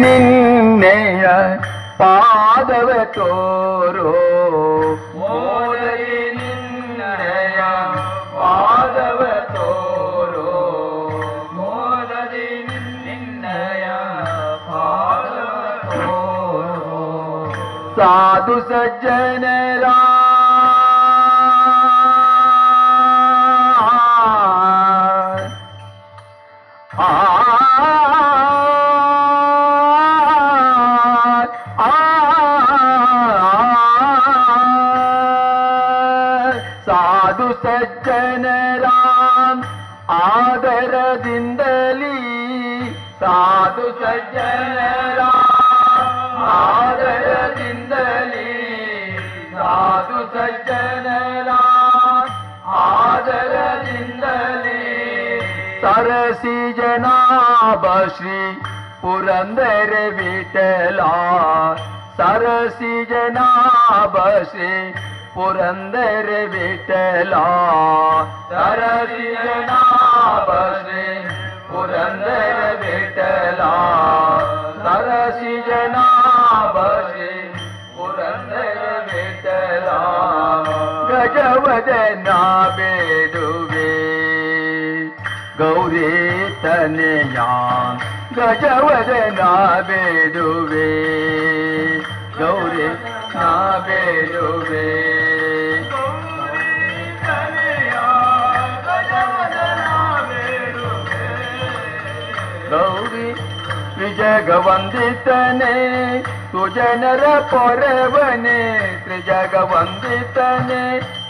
ನಿನ್ನೆಯ ಪಾದವ ತೋರೋ ಮೋದರಿ ನಿನ್ನೆಯ ಪಾದವ ತೋರೋ ಮೋದರಿ ನಿನ್ನೆಯ ಪಾದವ ತೋರೋ ಸಾಧು ಸಜ್ಜನರ ಸಾಧು ಸಜ್ಜನರಾಮ್ ಆದರದಿಂದಲೀ ಸಾಧು ಸಜ್ಜನರ ಆದರದಿಂದಲೀ ಸಾಧು ಸಜ್ಜನರ ಆದರದಿಂದಲೇ ಸರಸಿ ಜನಾಭ ಶ್ರೀ ಪುರಂದರ ವಿಠಲ ಸರಸಿ ಜನಾಭ ಶ್ರೀ ಪುರಂದರ ವಿಠಲ ಸರಸಿ ಜನಾಭ ಶ್ರೀ ಪುರಂದರ ವಿಠಲ ಸರಸಿ ಜನಾಭ ಶ್ರೀ ಪುರಂದರ ವಿಠಲ ಗಜವದನ ಬೇಡುವೆ ಗೌರಿ ತನೆಯ ಗಜವದನ ಬೇಡುವೆ ಗೌರಿ ನಾ ಬೇಡುವೆ जगवन्दितने सुजनर पौरवने त्रिजगवन्दितने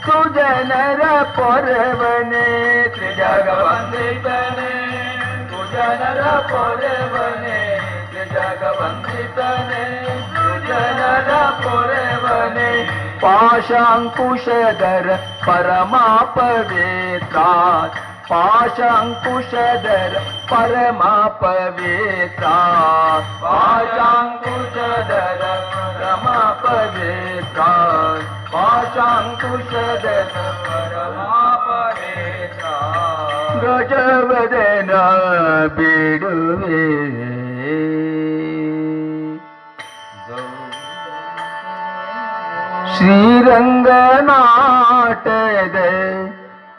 सुजनर पौरवने त्रिजगवन्दने सुजनर पौरवने त्रिजगवन्दने सुजनर पौरवने पाशाङ्कुश दर पाशाङ्कुशधर परमापवेता पाशाङ्कुशधर परमापवेता पाशाङ्कुशधर परमापवेता गजवदन बिडुवे। श्रीरङ्गनाटय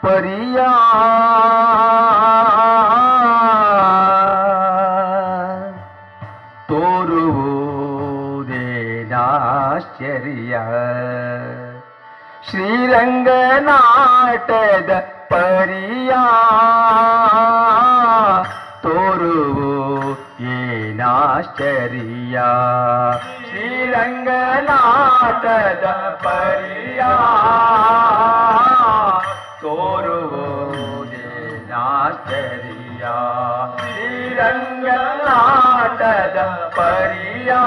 परिया ತೋರುವುದೇನಾಶ್ಚರ್ಯ ಶ್ರೀರಂಗನಾಟದ ಪರಿಯ? ತೋರುವು ಏನಾಶ್ಚರ್ಯ ಶ್ರೀರಂಗನಾಟದ ಪರಿಯಾ? ರಂಗನಾಟದ ಪರಿಯಾ